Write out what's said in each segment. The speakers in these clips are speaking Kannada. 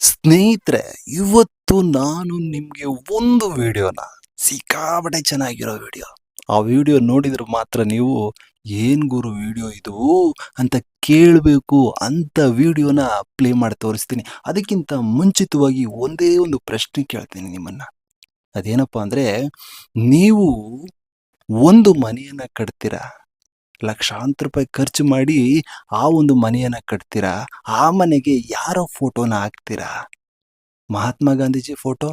ಸ್ನೇಹಿತರೆ, ಇವತ್ತು ನಾನು ನಿಮಗೆ ಒಂದು ವಿಡಿಯೋನ, ಸಿಕ್ಕಾಪಟ್ಟೆ ಚೆನ್ನಾಗಿರೋ ವಿಡಿಯೋ. ಆ ವಿಡಿಯೋ ನೋಡಿದ್ರೆ ಮಾತ್ರ ನೀವು, ಏನು ಗುರು ವಿಡಿಯೋ ಇದು? ಅಂತ ಕೇಳಬೇಕು ಅಂತ ವಿಡಿಯೋನ ಪ್ಲೇ ಮಾಡಿ ತೋರಿಸ್ತೀನಿ. ಅದಕ್ಕಿಂತ ಮುಂಚಿತವಾಗಿ ಒಂದೇ ಒಂದು ಪ್ರಶ್ನೆ ಕೇಳ್ತೀನಿ ನಿಮ್ಮನ್ನು. ಅದೇನಪ್ಪ ಅಂದರೆ, ನೀವು ಒಂದು ಮನೆಯನ್ನು ಕಟ್ತೀರಾ? ಲಕ್ಷಾಂತರ ರೂಪಾಯಿ ಖರ್ಚು ಮಾಡಿ ಆ ಒಂದು ಮನೆಯನ್ನ ಕಟ್ತೀರಾ? ಆ ಮನೆಗೆ ಯಾರೋ ಫೋಟೋನ ಹಾಕ್ತೀರಾ? ಮಹಾತ್ಮ ಗಾಂಧೀಜಿ ಫೋಟೋ?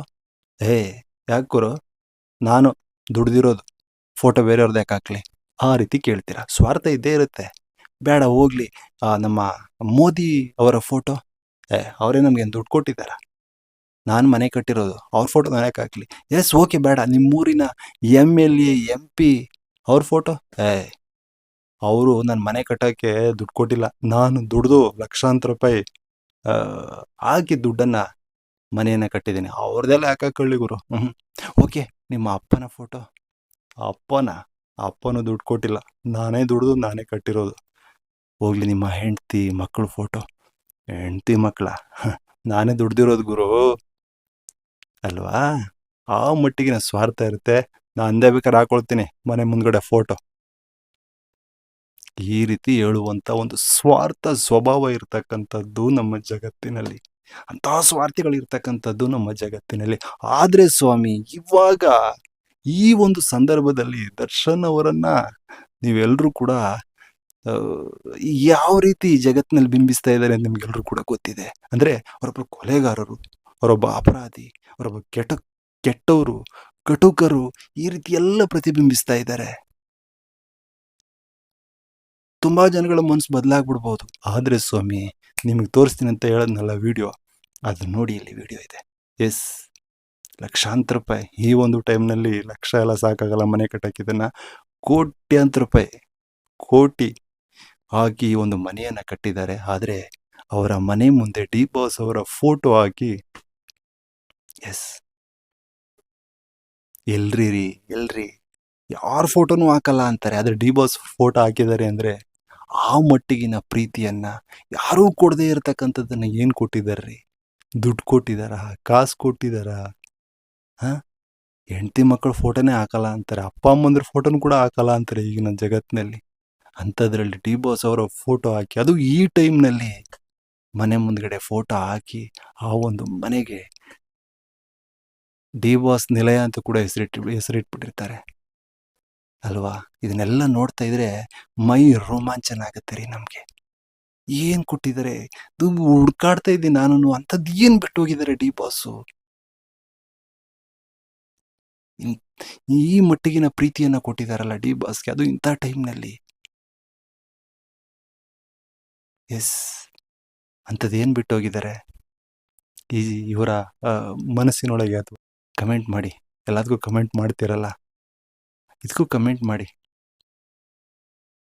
ಏ ಯಾಕೆ ಗುರು? ನಾನು ದುಡ್ದಿರೋದು ಫೋಟೋ ಬೇರೆಯವ್ರದ್ದು ಯಾಕೆ ಹಾಕ್ಲಿ. ಆ ರೀತಿ ಕೇಳ್ತೀರಾ? ಸ್ವಾರ್ಥ ಇದ್ದೇ ಇರುತ್ತೆ. ಬೇಡ, ಹೋಗ್ಲಿ. ನಮ್ಮ ಮೋದಿ ಅವರ ಫೋಟೋ? ಏ ಅವರೇ ನಮ್ಗೆ ದುಡ್ಡು ಕೊಟ್ಟಿದ್ದಾರ? ನಾನು ಮನೆ ಕಟ್ಟಿರೋದು, ಅವ್ರ ಫೋಟೋ ನಾನು ಯಾಕೆ ಹಾಕ್ಲಿ? ಎಸ್, ಓಕೆ, ಬೇಡ. ನಿಮ್ಮೂರಿನ M L A M P ಅವ್ರ ಫೋಟೋ? ಏ ಅವರು ನನ್ನ ಮನೆ ಕಟ್ಟೋಕ್ಕೆ ದುಡ್ಡು ಕೊಟ್ಟಿಲ್ಲ. ನಾನು ದುಡ್ದು ಲಕ್ಷಾಂತರ ರೂಪಾಯಿ ಹಾಕಿ ದುಡ್ಡನ್ನು ಮನೆಯನ್ನು ಕಟ್ಟಿದ್ದೀನಿ. ಅವ್ರದ್ದೆಲ್ಲ ಯಾಕೆ ಗುರು? ಹ್ಞೂ ಓಕೆ, ನಿಮ್ಮ ಅಪ್ಪನ ಫೋಟೋ ಅಪ್ಪನ, ಅಪ್ಪನೂ ದುಡ್ಡು ಕೊಟ್ಟಿಲ್ಲ. ನಾನೇ ದುಡ್ದು ನಾನೇ ಕಟ್ಟಿರೋದು. ಹೋಗ್ಲಿ ನಿಮ್ಮ ಹೆಂಡ್ತಿ ಮಕ್ಕಳು ಫೋಟೋ ಹೆಂಡ್ತಿ ಮಕ್ಕಳ ನಾನೇ ದುಡ್ದಿರೋದು ಗುರು. ಅಲ್ವಾ? ಆ ಮಟ್ಟಿಗೆ ಸ್ವಾರ್ಥ ಇರುತ್ತೆ. ನಾನು ಅಂದೇ ಬೇಕಾದ್ರೆ ಹಾಕೊಳ್ತೀನಿ ಮನೆ ಮುಂದ್ಗಡೆ ಫೋಟೋ ಈ ರೀತಿ ಹೇಳುವಂಥ ಒಂದು ಸ್ವಾರ್ಥ ಸ್ವಭಾವ ಇರತಕ್ಕಂಥದ್ದು ನಮ್ಮ ಜಗತ್ತಿನಲ್ಲಿ. ಅಂತಹ ಸ್ವಾರ್ಥಿಗಳಿರ್ತಕ್ಕಂಥದ್ದು ನಮ್ಮ ಜಗತ್ತಿನಲ್ಲಿ. ಆದರೆ ಸ್ವಾಮಿ, ಇವಾಗ ಈ ಒಂದು ಸಂದರ್ಭದಲ್ಲಿ ದರ್ಶನ್ ಅವರನ್ನು ನೀವೆಲ್ಲರೂ ಕೂಡ ಯಾವ ರೀತಿ ಜಗತ್ತಿನಲ್ಲಿ ಬಿಂಬಿಸ್ತಾ ಇದ್ದಾರೆ ಅಂತ ನಿಮ್ಗೆಲ್ಲರೂ ಕೂಡ ಗೊತ್ತಿದೆ. ಅಂದರೆ ಅವರೊಬ್ಬ ಕೊಲೆಗಾರರು, ಅವರೊಬ್ಬ ಅಪರಾಧಿ, ಅವರೊಬ್ಬ ಕೆಟ್ಟ ಕೆಟ್ಟವರು, ಕಟುಕರು ಈ ರೀತಿ ಎಲ್ಲ ಪ್ರತಿಬಿಂಬಿಸ್ತಾ ಇದ್ದಾರೆ. ತುಂಬಾ ಜನಗಳ ಮನಸ್ಸು ಬದಲಾಗ್ಬಿಡ್ಬೋದು. ಆದ್ರೆ ಸ್ವಾಮಿ, ನಿಮಗೆ ತೋರಿಸ್ತೀನಿ ಅಂತ ಹೇಳದ್ನಲ್ಲ ವಿಡಿಯೋ? ಅದು ನೋಡಿ ಇಲ್ಲಿ ವಿಡಿಯೋ ಇದೆ. ಎಸ್, ಲಕ್ಷಾಂತರ ರೂಪಾಯಿ. ಈ ಒಂದು ಟೈಮ್ನಲ್ಲಿ ಲಕ್ಷ ಎಲ್ಲ ಸಾಕಾಗಲ್ಲ ಮನೆ ಕಟ್ಟಕ್ಕೆ ಇದನ್ನ ಕೋಟ್ಯಾಂತರ ರೂಪಾಯಿ. ಕೋಟಿ ಹಾಕಿ ಒಂದು ಮನೆಯನ್ನು ಕಟ್ಟಿದ್ದಾರೆ. ಆದರೆ ಅವರ ಮನೆ ಮುಂದೆ ಡಿ ಬಾಸ್ ಅವರ ಫೋಟೋ ಹಾಕಿ ಎಸ್. ಎಲ್ರಿ ರೀ ಎಲ್ರಿ. ಯಾರ ಫೋಟೋನು ಹಾಕಲ್ಲ ಅಂತಾರೆ. ಆದರೆ ಡಿ ಬಾಸ್ ಫೋಟೋ ಹಾಕಿದ್ದಾರೆ ಅಂದ್ರೆ ಆ ಮಟ್ಟಿಗಿನ ಪ್ರೀತಿಯನ್ನು ಯಾರೂ ಕೊಡದೇ ಇರತಕ್ಕಂಥದ್ದನ್ನು ಏನು ಕೊಟ್ಟಿದ್ದಾರೆ ದುಡ್ಡು ಕೊಟ್ಟಿದ್ದಾರ ಕಾಸು ಕೊಟ್ಟಿದ್ದಾರ ಹಾಂ? ಹೆಂಡತಿ ಮಕ್ಕಳ ಫೋಟೋನೇ ಹಾಕಲ್ಲ ಅಂತಾರೆ. ಅಪ್ಪ ಅಮ್ಮಂದ್ರ ಫೋಟೋನು ಕೂಡ ಹಾಕಲ್ಲ ಅಂತಾರೆ ಈಗಿನ ಜಗತ್ತಿನಲ್ಲಿ ಅಂಥದ್ರಲ್ಲಿ ಡಿ ಬಾಸ್ ಅವರ ಫೋಟೋ ಹಾಕಿ, ಅದು ಈ ಟೈಮ್ನಲ್ಲಿ ಮನೆ ಮುಂದ್ಗಡೆ ಫೋಟೋ ಹಾಕಿ, ಆ ಒಂದು ಮನೆಗೆ ಡಿ ಬಾಸ್ ನಿಲಯ ಅಂತ ಕೂಡ ಹೆಸರಿಟ್ಟು ಹೆಸರಿಟ್ಬಿಟ್ಟಿರ್ತಾರೆ. ಅಲ್ವಾ? ಇದನ್ನೆಲ್ಲ ನೋಡ್ತಾ ಇದ್ರೆ ಮೈ ರೋಮಾಂಚನ ಆಗುತ್ತೆ ರೀ ನಮಗೆ. ಏನ್ ಕೊಟ್ಟಿದ್ದಾರೆ? ಹುಡ್ಕಾಡ್ತಾ ಇದ್ದೀನಿ ನಾನು ಅಂಥದ್ದು ಏನು ಬಿಟ್ಟು ಹೋಗಿದ್ದಾರೆ ಡಿ ಬಾಸು? ಈ ಮಟ್ಟಿಗಿನ ಪ್ರೀತಿಯನ್ನ ಕೊಟ್ಟಿದಾರಲ್ಲ ಡಿ ಬಾಸ್ಗೆ ಅದು ಇಂಥ ಟೈಮ್ನಲ್ಲಿ. ಎಸ್. ಅಂಥದ್ದು ಏನು ಬಿಟ್ಟು ಹೋಗಿದ್ದಾರೆ ಈ ಇವರ ಮನಸ್ಸಿನೊಳಗೆ ಅದು. ಕಮೆಂಟ್ ಮಾಡಿ. ಎಲ್ಲದಕ್ಕೂ ಕಮೆಂಟ್ ಮಾಡ್ತಿರಲ್ಲ? ಇದಕ್ಕೂ ಕಮೆಂಟ್ ಮಾಡಿ.